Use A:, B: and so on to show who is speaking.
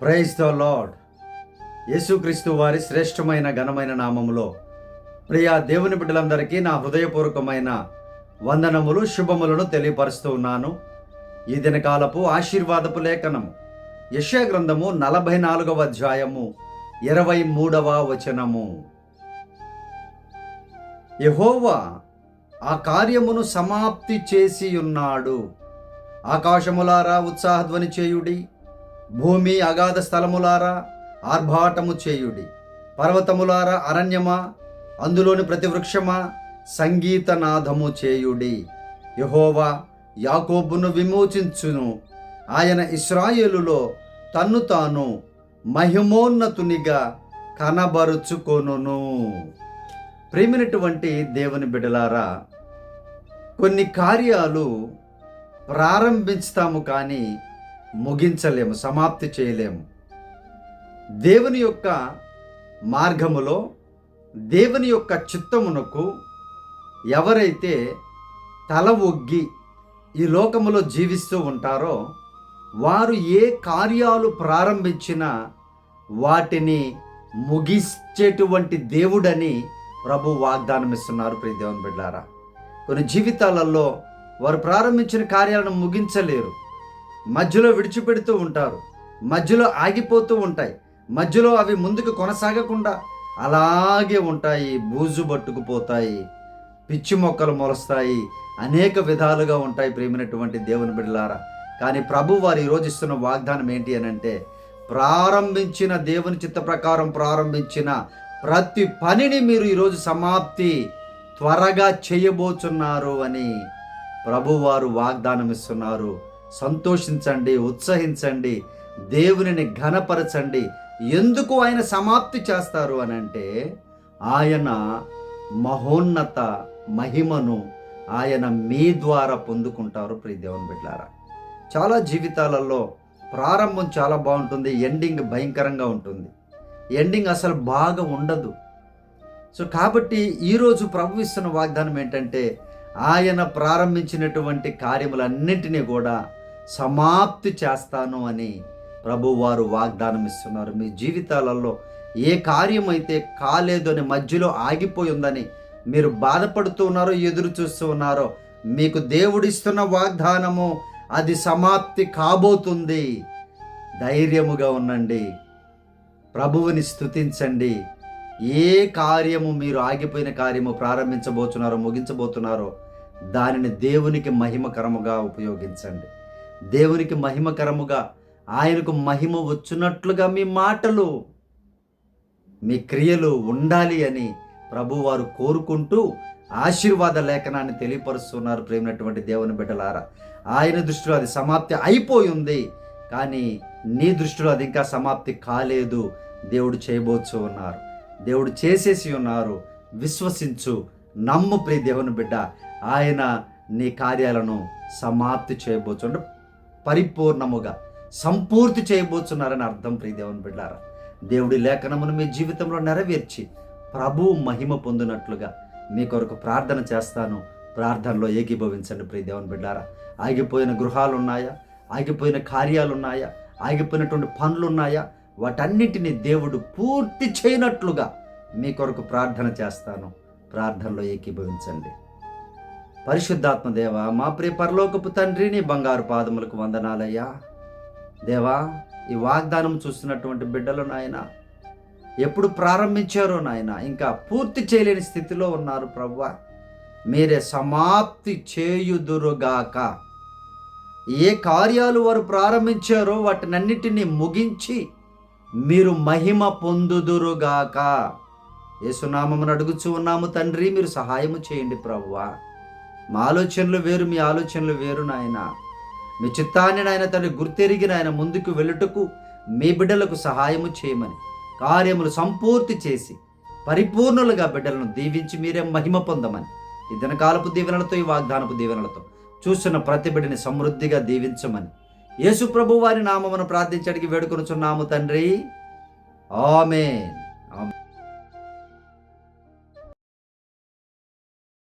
A: Praise the lord యేసుక్రీస్తు వారి శ్రేష్టమైన ఘనమైన నామములో ప్రియా దేవుని బిడ్డలందరికీ నా హృదయపూర్వకమైన వందనములు శుభములను తెలియపరుస్తూ ఉన్నాను. ఈ దినకాలపు ఆశీర్వాదపు లేఖనము యశా గ్రంథము నలభై నాలుగవ అధ్యాయము ఇరవై మూడవ వచనము. యహోవా ఆ కార్యమును సమాప్తి చేసి ఉన్నాడు. ఆకాశములారా ఉత్సాహధ్వని చేయుడి. భూమి అగాధ స్థలములారా ఆర్భాటము చేయుడి. పర్వతములారా అరణ్యమా? అందులోని ప్రతి వృక్షమా? సంగీతనాదము చేయుడి. యహోవా యాకోబును విమోచించును. ఆయన ఇస్రాయేలులో తన్ను తాను మహిమోన్నతునిగా కనబరుచుకొనును. ప్రేమినటువంటి దేవుని బిడలారా కొన్ని కార్యాలు ప్రారంభిస్తాము కానీ ముగించలేము సమాప్తి చేయలేము. దేవుని యొక్క మార్గములో దేవుని యొక్క చిత్తమునకు ఎవరైతే తల ఒగ్గి ఈ లోకములో జీవిస్తూ ఉంటారో వారు ఏ కార్యాలు ప్రారంభించినా వాటిని ముగించేటువంటి దేవుడని ప్రభు వాగ్దానం ఇస్తున్నారు ప్రియ దేవుని బిడ్డారా. కొన్ని జీవితాలలో వారు ప్రారంభించిన కార్యాలను ముగించలేరు. మధ్యలో విడిచిపెడుతూ ఉంటారు. మధ్యలో ఆగిపోతూ ఉంటాయి. మధ్యలో అవి ముందుకు కొనసాగకుండా అలాగే ఉంటాయి. బూజు పట్టుకుపోతాయి పిచ్చి మొక్కలు మొలుస్తాయి. అనేక విధాలుగా ఉంటాయి ప్రేమినటువంటి దేవుని బిడ్డలారా. కానీ ప్రభు వారు ఈరోజు ఇస్తున్న వాగ్దానం ఏంటి అని అంటే ప్రారంభించిన దేవుని చిత్త ప్రకారం ప్రారంభించిన ప్రతి పనిని మీరు ఈరోజు సమాప్తి త్వరగా చేయబోచున్నారు అని ప్రభువారు వాగ్దానం ఇస్తున్నారు. సంతోషించండి ఉత్సహించండి దేవునిని ఘనపరచండి. ఎందుకు ఆయన సమాప్తి చేస్తారు అని అంటే ఆయన మహోన్నత మహిమను ఆయన మీ ద్వారా పొందుకుంటారు ప్రియ దేవుని బిడ్డారా చాలా జీవితాలలో ప్రారంభం చాలా బాగుంటుంది ఎండింగ్ భయంకరంగా ఉంటుంది. ఎండింగ్ అసలు బాగా ఉండదు. సో కాబట్టి ఈరోజు ప్రభు ఇస్తున్న వాగ్దానం ఏంటంటే ఆయన ప్రారంభించినటువంటి కార్యములన్నింటినీ కూడా సమాప్తి చేస్తాను అని ప్రభువారు వాగ్దానం ఇస్తున్నారు. మీ జీవితాలలో ఏ కార్యం అయితే కాలేదు అని మధ్యలో ఆగిపోయి ఉందని మీరు బాధపడుతూ ఉన్నారో ఎదురు చూస్తూ ఉన్నారో మీకు దేవుడిస్తున్న వాగ్దానము అది సమాప్తి కాబోతుంది. ధైర్యముగా ఉండండి. ప్రభువుని స్తుతించండి. ఏ కార్యము మీరు ఆగిపోయిన కార్యము ప్రారంభించబోతున్నారో ముగించబోతున్నారో దానిని దేవునికి మహిమకరముగా ఉపయోగించండి. దేవునికి మహిమకరముగా ఆయనకు మహిమ వచ్చినట్లుగా మీ మాటలు మీ క్రియలు ఉండాలి అని ప్రభువారు కోరుకుంటూ ఆశీర్వాద లేఖనాన్ని తెలియపరుస్తున్నారు ప్రేమినటువంటి దేవుని బిడ్డలారా. ఆయన దృష్టిలో అది సమాప్తి అయిపోయి ఉంది కానీ నీ దృష్టిలో అది ఇంకా సమాప్తి కాలేదు. దేవుడు చేయబోచు ఉన్నారు. దేవుడు చేసేసి ఉన్నారు. విశ్వసించు నమ్ము ప్రియ దేవుని బిడ్డ. ఆయన నీ కార్యాలను సమాప్తి చేయబోచు. అంటే పరిపూర్ణముగా సంపూర్తి చేయబోతున్నారని అర్థం ప్రియదేవుని బిడ్డారా. దేవుడి లేఖనమును మీ జీవితంలో నెరవేర్చి ప్రభు మహిమ పొందినట్లుగా మీ కొరకు ప్రార్థన చేస్తాను. ప్రార్థనలో ఏకీభవించండి ప్రియదేవుని బిడ్డారా. ఆగిపోయిన గృహాలు ఉన్నాయా ఆగిపోయిన కార్యాలు ఉన్నాయా ఆగిపోయినటువంటి పనులు ఉన్నాయా వాటన్నిటిని దేవుడు పూర్తి చేయనట్లుగా మీ కొరకు ప్రార్థన చేస్తాను. ప్రార్థనలో ఏకీభవించండి. పరిశుద్ధాత్మ దేవా మా ప్రియ పరలోకపు తండ్రి నీ బంగారు పాదములకు వందనాలయ్యా. దేవా ఈ వాగ్దానం చూస్తున్నటువంటి బిడ్డలు నాయన ఎప్పుడు ప్రారంభించారో నాయన ఇంకా పూర్తి చేయలేని స్థితిలో ఉన్నారు ప్రవ్వ. మీరే సమాప్తి చేయుదురుగాక. ఏ కార్యాలు వారు ప్రారంభించారో వాటినన్నిటినీ ముగించి మీరు మహిమ పొందుదురుగాక. సునామమును అడుగుచూ ఉన్నాము తండ్రి మీరు సహాయము చేయండి ప్రవ్వా. మా ఆలోచనలు వేరు మీ ఆలోచనలు వేరు నాయన. మీ చిత్తాన్ని నాయన తండ్రి గుర్తెరిగి నాయన ముందుకు వెళ్ళుటకు మీ బిడ్డలకు సహాయము చేయమని కార్యములు సంపూర్తి చేసి పరిపూర్ణులుగా బిడ్డలను దీవించి మీరే మహిమ పొందమని ఈ దినకాలపు దీవెనలతో ఈ వాగ్దానపు దీవెనలతో చూస్తున్న ప్రతి బిడ్డని సమృద్ధిగా దీవించమని యేసు ప్రభు వారి నామమును ప్రార్థించడానికి వేడుకొనుచున్నాము తండ్రి. ఆమెన్.